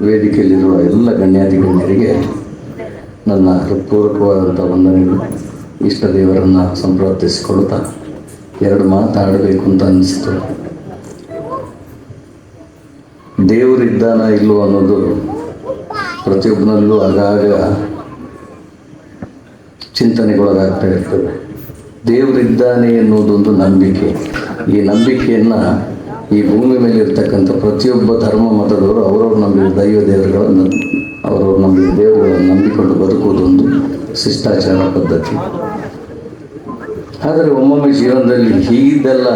ವೇದಿಕೆಯಲ್ಲಿರುವ ಎಲ್ಲ ಗಣ್ಯಾತಿ ಗಣ್ಯರಿಗೆ ನನ್ನ ಹೃತ್ಪೂರ್ವಕವಾದಂಥ ವಂದನೆಗಳು. ಇಷ್ಟ ದೇವರನ್ನು ಸಂಪ್ರಾರ್ಥಿಸಿಕೊಳ್ಳುತ್ತಾ ಎರಡು ಮಾತಾಡಬೇಕು ಅಂತ ಅನಿಸ್ತು. ದೇವರಿದ್ದಾನ ಇಲ್ಲೋ ಅನ್ನೋದು ಪ್ರತಿಯೊಬ್ಬನಲ್ಲೂ ಆಗಾಗ ಚಿಂತನೆಗೊಳಗಾಗ್ತಾ ಇರ್ತದೆ. ದೇವರಿದ್ದಾನೆ ಎನ್ನುವುದೊಂದು ನಂಬಿಕೆ. ಈ ನಂಬಿಕೆಯನ್ನು ಈ ಭೂಮಿ ಮೇಲೆ ಇರ್ತಕ್ಕಂಥ ಪ್ರತಿಯೊಬ್ಬ ಧರ್ಮ ಮತದವರು ಅವರವ್ರು ನಂಬಿದ ದೈವ ದೇವರುಗಳನ್ನು, ಅವರವ್ರು ನಂಬಿದ ದೇವರುಗಳನ್ನು ನಂಬಿಕೊಂಡು ಬದುಕುವುದೊಂದು ಶಿಷ್ಟಾಚಾರ ಪದ್ಧತಿ. ಆದರೆ ಒಮ್ಮೊಮ್ಮೆ ಜೀವನದಲ್ಲಿ ಹೀಗಿದ್ದೆಲ್ಲ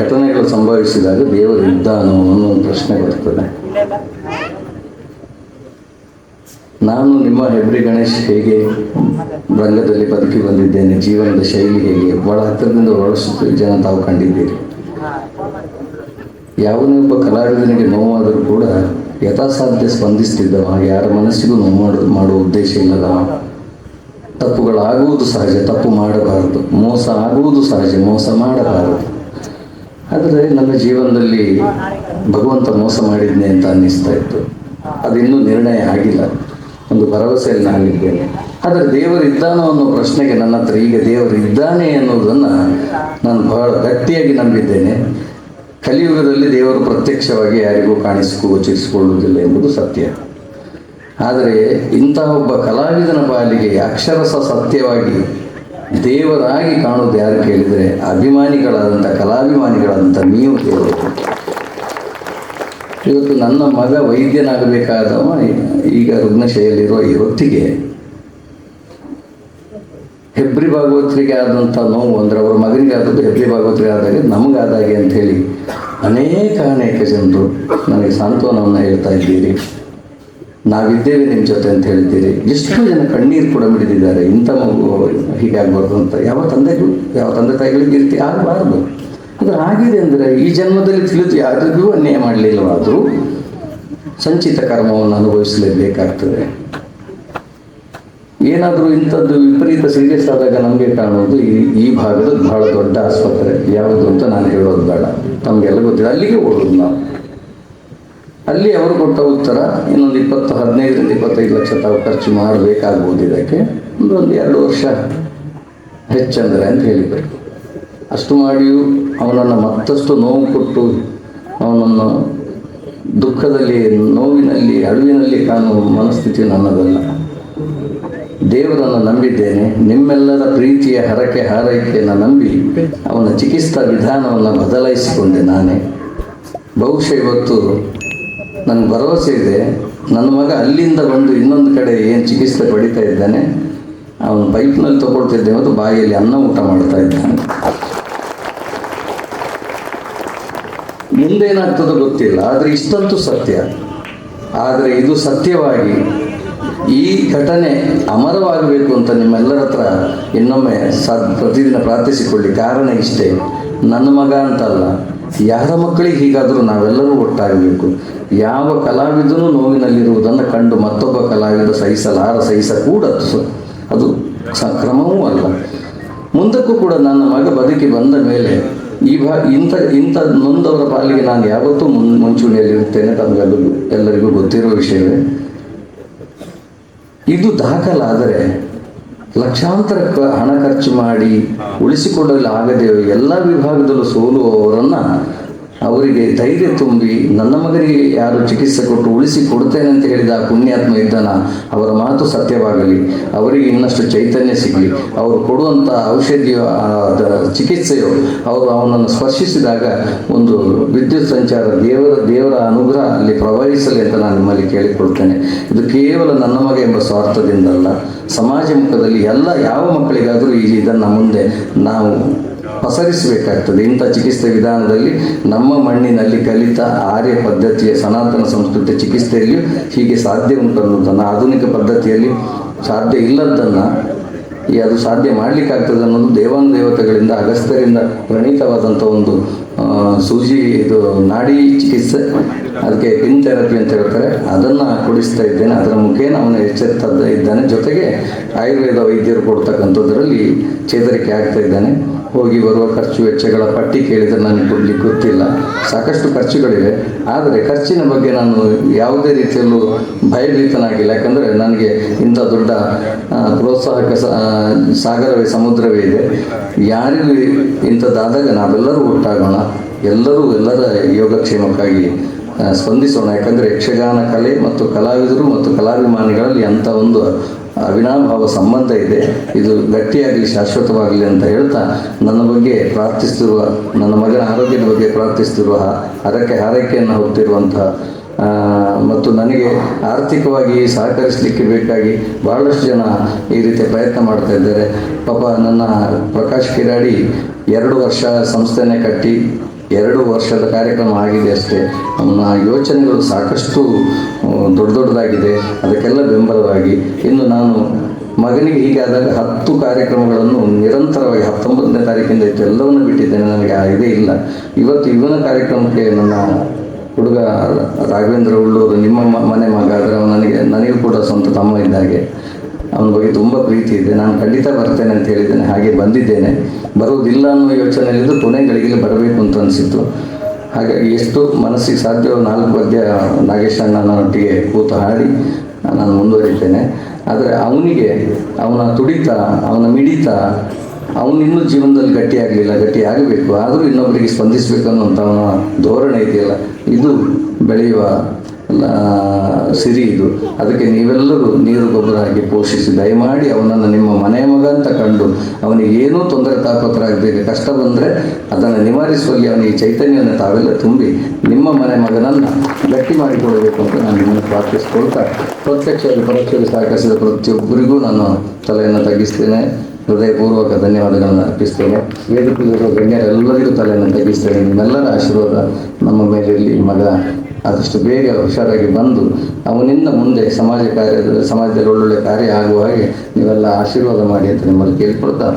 ಘಟನೆಗಳು ಸಂಭವಿಸಿದಾಗ ದೇವರು ಇದ್ದಾನೋ ಅನ್ನೋ ಒಂದು ಪ್ರಶ್ನೆ ಬರ್ತದೆ. ನಾನು ನಿಮ್ಮ ಹೆಬ್ರಿ ಗಣೇಶ್ ಹೇಗೆ ರಂಗದಲ್ಲಿ ಬದುಕಿ ಬಂದಿದ್ದೇನೆ, ಜೀವನದ ಶೈಲಿ ಹೇಗೆ? ಬಹಳ ಹತ್ತಿರದಿಂದ ಬಹಳಷ್ಟು ಜನ ತಾವು ಕಂಡಿದ್ದೀರಿ. ಯಾವುದೇ ಒಬ್ಬ ಕಲಾವಿದನಿಗೆ ನೋವಾದರೂ ಕೂಡ ಯಥಾಸಾಧ್ಯ ಸ್ಪಂದಿಸ್ತಿದ್ದವ. ಯಾರ ಮನಸ್ಸಿಗೂ ನೋವು ಮಾಡ, ಮಾಡುವ ಉದ್ದೇಶ ಇಲ್ಲದವ ತಪ್ಪುಗಳಾಗುವುದು ಸಹಜ, ತಪ್ಪು ಮಾಡಬಾರದು. ಮೋಸ ಆಗುವುದು ಸಹಜ, ಮೋಸ ಮಾಡಬಾರದು. ಆದರೆ ನನ್ನ ಜೀವನದಲ್ಲಿ ಭಗವಂತ ಮೋಸ ಮಾಡಿದ್ನೆ ಅಂತ ಅನ್ನಿಸ್ತಾ ಇತ್ತು. ಅದಿನ್ನೂ ನಿರ್ಣಯ ಆಗಿಲ್ಲ. ಒಂದು ಭರವಸೆಯಲ್ಲಿ ನಾನಿದ್ದೇನೆ ಆದರೆ ದೇವರಿದ್ದಾನೋ ಅನ್ನೋ ಪ್ರಶ್ನೆಗೆ ನನ್ನ ಹತ್ರ ಈಗ ದೇವರು ಇದ್ದಾನೆ ಅನ್ನೋದನ್ನು ನಾನು ಬಹಳ ಗಟ್ಟಿಯಾಗಿ ನಂಬಿದ್ದೇನೆ. ಕಲಿಯುಗದಲ್ಲಿ ದೇವರು ಪ್ರತ್ಯಕ್ಷವಾಗಿ ಯಾರಿಗೂ ಕಾಣಿಸಿಕೊ, ಗೋಚರಿಸಿಕೊಳ್ಳುವುದಿಲ್ಲ ಎಂಬುದು ಸತ್ಯ. ಆದರೆ ಇಂತಹ ಒಬ್ಬ ಕಲಾವಿದನ ಬಾಲಿಗೆ ಅಕ್ಷರಸ ಸತ್ಯವಾಗಿ ದೇವರಾಗಿ ಕಾಣುವುದು ಯಾರು ಕೇಳಿದರೆ ಅಭಿಮಾನಿಗಳಾದಂಥ, ಕಲಾಭಿಮಾನಿಗಳಾದಂಥ ನೀವು ದೇವರು ಇವತ್ತು ನನ್ನ ಮಗ ವೈದ್ಯನಾಗಬೇಕಾದವ, ಈಗ ರುಗ್ನಶೆಯಲ್ಲಿರುವ ಈ ಹೊತ್ತಿಗೆ ಹೆಬ್ರಿ ಭಾಗವತರಿಗೆ ಆದಂಥ ನೋವು ಅಂದರೆ ಅವ್ರ ಮಗನಿಗೆ ಆದದ್ದು ಹೆಬ್ರಿ ಭಾಗವತರಿಗೆ ಆದಾಗ ನಮಗಾದಾಗೆ ಅಂಥೇಳಿ ಅನೇಕ ಅನೇಕ ಜನರು ನನಗೆ ಸಾಂತ್ವನವನ್ನು ಹೇಳ್ತಾ ಇದ್ದೀರಿ. ನಾವಿದ್ದೇವೆ ನಿಮ್ಮ ಜೊತೆ ಅಂತ ಹೇಳಿದ್ದೀರಿ. ಎಷ್ಟೋ ಜನ ಕಣ್ಣೀರು ಕೂಡ ಬಿಡಿದಿದ್ದಾರೆ. ಇಂಥ ಮಗು ಹೀಗಾಗಬಾರ್ದು ಅಂತ. ಯಾವ ತಂದೆಗೂ ಯಾವ ತಂದೆ ತಾಯಿಗಳಿಗೆ ರೀತಿ ಆಗಬಾರ್ದು. ಅದು ಆಗಿದೆ ಅಂದರೆ ಈ ಜನ್ಮದಲ್ಲಿ ತಿಳಿದು ಯಾರಿಗೂ ಅನ್ಯಾಯ ಮಾಡಲಿಲ್ಲವಾದರೂ ಸಂಚಿತ ಕರ್ಮವನ್ನು ಅನುಭವಿಸಲೇಬೇಕಾಗ್ತದೆ. ಏನಾದರೂ ಇಂಥದ್ದು ವಿಪರೀತ ಸೀರಿಯಸ್ ಆದಾಗ ನಮಗೆ ಕಾಣೋದು ಈ ಈ ಭಾಗದ ಬಹಳ ದೊಡ್ಡ ಆಸ್ಪತ್ರೆ. ಯಾವುದು ಅಂತ ನಾನು ಹೇಳೋದು ಬೇಡ. ತಮಗೆಲ್ಲ ಗೊತ್ತಿಲ್ಲ ಅಲ್ಲಿಗೆ ಹೋಗೋದು ನಾವು. ಅಲ್ಲಿ ಅವರು ಕೊಟ್ಟ ಉತ್ತರ, ಇನ್ನೊಂದು ಇಪ್ಪತ್ತು, ಹದಿನೈದರಿಂದ ಇಪ್ಪತ್ತೈದು ಲಕ್ಷ ತಾವು ಖರ್ಚು ಮಾಡಬೇಕಾಗ್ಬೋದು ಇದಕ್ಕೆ. ಒಂದು ಎರಡು ವರ್ಷ ಹೆಚ್ಚಂದರೆ ಅಂತ ಹೇಳಿದರು ಅಷ್ಟು ಮಾಡಿಯೂ ಅವನನ್ನು ಮತ್ತಷ್ಟು ನೋವು ಕೊಟ್ಟು, ಅವನನ್ನು ದುಃಖದಲ್ಲಿ, ನೋವಿನಲ್ಲಿ, ಅಳುವಿನಲ್ಲಿ ಕಾಣುವ ಮನಸ್ಥಿತಿ ನನ್ನದಲ್ಲ. ದೇವರನ್ನು ನಂಬಿದ್ದೇನೆ, ನಿಮ್ಮೆಲ್ಲರ ಪ್ರೀತಿಯ ಹರಕೆ ಹಾರೈಕೆಯನ್ನು ನಂಬಿ ಅವನ ಚಿಕಿತ್ಸಾ ವಿಧಾನವನ್ನು ಬದಲಾಯಿಸಿಕೊಂಡೆ ನಾನೇ. ಬಹುಶಃ ಇವತ್ತು ನನಗೆ ಭರವಸೆ ಇದೆ. ನನ್ನ ಮಗ ಅಲ್ಲಿಂದ ಬಂದು ಇನ್ನೊಂದು ಕಡೆ ಏನು ಚಿಕಿತ್ಸೆ ಪಡಿತಾ ಇದ್ದಾನೆ, ಅವನು ಪೈಪ್ನಲ್ಲಿ ತಗೊಳ್ತಿದ್ದೆ ಮತ್ತು ಬಾಯಿಯಲ್ಲಿ ಅನ್ನ ಊಟ ಮಾಡ್ತಾ ಇದ್ದಾನೆ. ಮುಂದೇನಾಗ್ತದೋ ಗೊತ್ತಿಲ್ಲ, ಆದರೆ ಇಷ್ಟಂತೂ ಸತ್ಯ. ಆದರೆ ಇದು ಸತ್ಯವಾಗಿ ಈ ಘಟನೆ ಅಮರವಾಗಬೇಕು ಅಂತ ನಿಮ್ಮೆಲ್ಲರ ಹತ್ರ ಇನ್ನೊಮ್ಮೆ ಸದ್ ಪ್ರತಿದಿನ ಪ್ರಾರ್ಥಿಸಿಕೊಳ್ಳಿ. ಕಾರಣ ಇಷ್ಟೇ, ನನ್ನ ಮಗ ಅಂತಲ್ಲ, ಯಾರ ಮಕ್ಕಳಿಗೆ ಹೀಗಾದರೂ ನಾವೆಲ್ಲರೂ ಒಟ್ಟಾಗಬೇಕು. ಯಾವ ಕಲಾವಿದನು ನೋವಿನಲ್ಲಿರುವುದನ್ನು ಕಂಡು ಮತ್ತೊಬ್ಬ ಕಲಾವಿದ ಸಹಿಸಲಾರ ಸಹಿಸಕೂಡದು ಅದು ಕ್ರಮವೂ ಅಲ್ಲ. ಮುಂದಕ್ಕೂ ಕೂಡ ನನ್ನ ಮಗ ಬದುಕಿ ಬಂದ ಮೇಲೆ ಈ ಭಾ, ಇಂಥ ಇಂಥ ನೊಂದವರ ಪಾಲಿಗೆ ನಾನು ಯಾವತ್ತೂ ಮುನ್, ಮುಂಚೂಣಿಯಲ್ಲಿರುತ್ತೇನೆ ತಮಗೆಲ್ಲರಿಗೂ ಎಲ್ಲರಿಗೂ ಗೊತ್ತಿರುವ ವಿಷಯವೇ. ಇದು ದಾಖಲಾದರೆ ಲಕ್ಷಾಂತರ ಹಣ ಖರ್ಚು ಮಾಡಿ ಉಳಿಸಿಕೊಳ್ಳಲು ಆಗದೆ ಎಲ್ಲ ವಿಭಾಗದಲ್ಲೂ ಸೋಲುವವರನ್ನು ಅವರಿಗೆ ಧೈರ್ಯ ತುಂಬಿ, ನನ್ನ ಮಗನಿಗೆ ಯಾರು ಚಿಕಿತ್ಸೆ ಕೊಟ್ಟು ಉಳಿಸಿ ಕೊಡ್ತೇನೆ ಅಂತ ಹೇಳಿದ ಪುಣ್ಯಾತ್ಮ ಇದ್ದಾನ, ಅವರ ಮಾತು ಸತ್ಯವಾಗಲಿ. ಅವರಿಗೆ ಇನ್ನಷ್ಟು ಚೈತನ್ಯ ಸಿಗಲಿ. ಅವರು ಕೊಡುವಂಥ ಔಷಧಿಯೋ ಚಿಕಿತ್ಸೆಯೋ, ಅವರು ಅವನನ್ನು ಸ್ಪರ್ಶಿಸಿದಾಗ ಒಂದು ವಿದ್ಯುತ್ ಸಂಚಾರ ದೇವರ ದೇವರ ಅನುಗ್ರಹ ಅಲ್ಲಿ ಪ್ರವಹಿಸಲಿ ಅಂತ ನಾನು ನಿಮ್ಮಲ್ಲಿ ಕೇಳಿಕೊಳ್ತೇನೆ. ಇದು ಕೇವಲ ನನ್ನ ಮಗ ಎಂಬ ಸ್ವಾರ್ಥದಿಂದಲ್ಲ. ಸಮಾಜ ಮುಖದಲ್ಲಿ ಎಲ್ಲ ಯಾವ ಮಕ್ಕಳಿಗಾದರೂ ಇದನ್ನು ಮುಂದೆ ನಾವು ಪಸರಿಸಬೇಕಾಗ್ತದೆ. ಇಂಥ ಚಿಕಿತ್ಸೆ ವಿಧಾನದಲ್ಲಿ ನಮ್ಮ ಮಣ್ಣಿನಲ್ಲಿ ಕಲಿತ ಆರ್ಯ ಪದ್ಧತಿಯ ಸನಾತನ ಸಂಸ್ಕೃತಿಯ ಚಿಕಿತ್ಸೆಯಲ್ಲಿಯೂ ಹೀಗೆ ಸಾಧ್ಯ ಉಂಟು ಅನ್ನೋದನ್ನು ಆಧುನಿಕ ಪದ್ಧತಿಯಲ್ಲಿ ಸಾಧ್ಯ ಇಲ್ಲದನ್ನು ಈ ಅದು ಸಾಧ್ಯ ಮಾಡಲಿಕ್ಕಾಗ್ತದೆ ಅನ್ನೋದು ದೇವಾನು ದೇವತೆಗಳಿಂದ ಅಗಸ್ತ್ಯರಿಂದ ಪ್ರಣೀತವಾದಂಥ ಒಂದು ಸೂಜಿ, ಇದು ನಾಡಿ ಚಿಕಿತ್ಸೆ. ಅದಕ್ಕೆ ಪಿನ್ ಥೆರಪಿ ಅಂತ ಹೇಳ್ತಾರೆ. ಅದನ್ನು ಕೊಡಿಸ್ತಾ ಇದ್ದೇನೆ. ಅದರ ಮುಖೇನ ಅವನು ಎಚ್ಚೆತ್ತ ಇದ್ದಾನೆ. ಜೊತೆಗೆ ಆಯುರ್ವೇದ ವೈದ್ಯರು ಕೊಡ್ತಕ್ಕಂಥದ್ರಲ್ಲಿ ಚೇತರಿಕೆ ಆಗ್ತಾ ಇದ್ದಾನೆ. ಹೋಗಿ ಬರುವ ಖರ್ಚು ವೆಚ್ಚಗಳ ಪಟ್ಟಿ ಕೇಳಿದರೆ ನನಗೆ ಕೊಡ್ಲಿಕ್ಕೆ ಗೊತ್ತಿಲ್ಲ. ಸಾಕಷ್ಟು ಖರ್ಚುಗಳಿವೆ. ಆದರೆ ಖರ್ಚಿನ ಬಗ್ಗೆ ನಾನು ಯಾವುದೇ ರೀತಿಯಲ್ಲೂ ಭಯಭೀತನಾಗಿಲ್ಲ. ಯಾಕಂದರೆ ನನಗೆ ಇಂಥ ದೊಡ್ಡ ಪ್ರೋತ್ಸಾಹಕ ಸಾಗರವೇ, ಸಮುದ್ರವೇ ಇದೆ. ಯಾರಿಗೂ ಇಂಥದ್ದಾದಾಗ ನಾವೆಲ್ಲರೂ ಒಟ್ಟಾಗೋಣ. ಎಲ್ಲರೂ ಎಲ್ಲರ ಯೋಗಕ್ಷೇಮಕ್ಕಾಗಿ ಸ್ಪಂದಿಸೋಣ. ಯಾಕಂದರೆ ಯಕ್ಷಗಾನ ಕಲೆ ಮತ್ತು ಕಲಾವಿದರು ಮತ್ತು ಕಲಾಭಿಮಾನಿಗಳಲ್ಲಿ ಅಂಥ ಒಂದು ಅವಿನಾಭಾವ ಸಂಬಂಧ ಇದೆ. ಇದು ಗಟ್ಟಿಯಾಗಲಿ ಶಾಶ್ವತವಾಗಲಿ ಅಂತ ಹೇಳ್ತಾ ನನ್ನ ಬಗ್ಗೆ ಪ್ರಾರ್ಥಿಸ್ತಿರುವ ನನ್ನ ಮಗನ ಆರೋಗ್ಯದ ಬಗ್ಗೆ ಪ್ರಾರ್ಥಿಸ್ತಿರುವ ಹರಕೆ ಹಾರೈಕೆಯನ್ನು ಹೊತ್ತಿರುವಂತಹ ಮತ್ತು ನನಗೆ ಆರ್ಥಿಕವಾಗಿ ಸಹಕರಿಸಲಿಕ್ಕೆ ಬೇಕಾಗಿ ಬಹಳಷ್ಟು ಜನ ಈ ರೀತಿ ಪ್ರಯತ್ನ ಮಾಡ್ತಾ ಇದ್ದಾರೆ. ಪಾಪ ನನ್ನ ಪ್ರಕಾಶ್ ಕಿರಾಡಿ ಎರಡು ವರ್ಷ ಸಂಸ್ಥೆನೇ ಕಟ್ಟಿ ಎರಡು ವರ್ಷದ ಕಾರ್ಯಕ್ರಮ ಆಗಿದೆ ಅಷ್ಟೇ. ಅವನ ಯೋಚನೆಗಳು ಸಾಕಷ್ಟು ದೊಡ್ಡ ದೊಡ್ಡದಾಗಿದೆ. ಅದಕ್ಕೆಲ್ಲ ಬೆಂಬಲವಾಗಿ ಇನ್ನು ನಾನು ಮಗನಿಗೆ ಹೀಗಾದಾಗ ಹತ್ತು ಕಾರ್ಯಕ್ರಮಗಳನ್ನು ನಿರಂತರವಾಗಿ, ಹತ್ತೊಂಬತ್ತನೇ ತಾರೀಕಿಂದ ಇತ್ತು ಎಲ್ಲವನ್ನು ಬಿಟ್ಟಿದ್ದೇನೆ. ನನಗೆ ಆ ಇದೇ ಇಲ್ಲ. ಇವತ್ತು ಇವನ ಕಾರ್ಯಕ್ರಮಕ್ಕೆ ನನ್ನ ಹುಡುಗ ರಾಘವೇಂದ್ರ ಉಳ್ಳೂರು, ನಿಮ್ಮ ಮನೆ ಮಗ, ಆದರೆ ನನಗೆ, ನನಗೂ ಕೂಡ ಸ್ವಂತ ತಮ್ಮ ಇದ್ದಾಗೆ ಅವನ ಬಗ್ಗೆ ತುಂಬ ಪ್ರೀತಿ ಇದೆ. ನಾನು ಖಂಡಿತ ಬರ್ತೇನೆ ಅಂತ ಹೇಳಿದ್ದೇನೆ, ಹಾಗೆ ಬಂದಿದ್ದೇನೆ. ಬರುವುದಿಲ್ಲ ಅನ್ನೋ ಯೋಚನೆಯಲ್ಲಿದ್ದು ಕೊನೆ ಗಳಿಗೆ ಬರಬೇಕು ಅಂತ ಅನಿಸಿತ್ತು. ಹಾಗಾಗಿ ಎಷ್ಟು ಮನಸ್ಸಿಗೆ ಸಾಧ್ಯವೋ ನಾಲ್ಕು ಪದ್ಯ ನಾಗೇಶ್ ಅಣ್ಣನೊಟ್ಟಿಗೆ ಕೂತು ಹಾಡಿ ನಾನು ಮುಂದುವರಿತೇನೆ. ಆದರೆ ಅವನಿಗೆ, ಅವನ ತುಡಿತ, ಅವನ ಮಿಡಿತ ಅವನಿನ್ನೂ ಜೀವನದಲ್ಲಿ ಗಟ್ಟಿಯಾಗಲಿಲ್ಲ ಗಟ್ಟಿ ಆಗಬೇಕು. ಆದರೂ ಇನ್ನೊಬ್ಬರಿಗೆ ಸ್ಪಂದಿಸಬೇಕು ಅನ್ನುವಂಥ ಅವನ ಧೋರಣೆ ಇದೆಯಲ್ಲ. ಇದು ಬೆಳೆಯುವ ಸಿರಿ ಇದು. ಅದಕ್ಕೆ ನೀವೆಲ್ಲರೂ ನೀರು ಗೊಬ್ಬರ ಹಾಕಿ ಪೋಷಿಸಿ, ದಯಮಾಡಿ ಅವನನ್ನು ನಿಮ್ಮ ಮನೆ ಮಗ ಅಂತ ಕಂಡು ಅವನಿಗೆ ಏನೂ ತೊಂದರೆ ತಾಪತ್ರರಾಗಬೇಕು ಕಷ್ಟ ಬಂದರೆ ಅದನ್ನು ನಿವಾರಿಸುವಲ್ಲಿ ಅವನಿಗೆ ಚೈತನ್ಯವನ್ನು ತಾವೆಲ್ಲ ತುಂಬಿ ನಿಮ್ಮ ಮನೆ ಮಗನನ್ನು ಗಟ್ಟಿ ಮಾಡಿಕೊಡಬೇಕು ಅಂತ ನಾನು ನಿಮ್ಮನ್ನು ಪ್ರಾರ್ಥಿಸ್ಕೊಳ್ತಾ ಪ್ರತ್ಯಕ್ಷವಾಗಿ ಪರೋಕ್ಷವಾಗಿ ಸಹಕರಿಸಿದ ಪ್ರತಿಯೊಬ್ಬರಿಗೂ ನಾನು ತಲೆಯನ್ನು ತಗ್ಗಿಸ್ತೇನೆ. ಹೃದಯಪೂರ್ವಕ ಧನ್ಯವಾದಗಳನ್ನು ಅರ್ಪಿಸ್ತೇನೆ. ವೇದಿಕೆಯಲ್ಲಿರುವ ಗಣ್ಯರೆಲ್ಲರಿಗೂ ತಲೆಯನ್ನು ತಗ್ಗಿಸ್ತೇನೆ. ನಿಮ್ಮೆಲ್ಲರ ಆಶೀರ್ವಾದ ನಮ್ಮ ಮೇಲೆ ಇರಲಿ ಮಗ ಆದಷ್ಟು ಬೇಗ ಹುಷಾರಾಗಿ ಬಂದು ಅವನಿಂದ ಮುಂದೆ ಸಮಾಜ ಕಾರ್ಯದ ಸಮಾಜದಲ್ಲಿ ಒಳ್ಳೊಳ್ಳೆ ಕಾರ್ಯ ಆಗುವ ಹಾಗೆ ನೀವೆಲ್ಲ ಆಶೀರ್ವಾದ ಮಾಡಿ ಅಂತ ನಿಮ್ಮಲ್ಲಿ ಕೇಳ್ಕೊಳ್ತಾ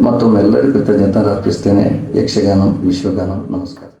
ಮತ್ತೊಮ್ಮೆ ಎಲ್ಲರಿಗೂ ಕೃತಜ್ಞತೆ ಅರ್ಪಿಸ್ತೇನೆ. ಯಕ್ಷಗಾನ, ವಿಶ್ವಗಾನ, ನಮಸ್ಕಾರ.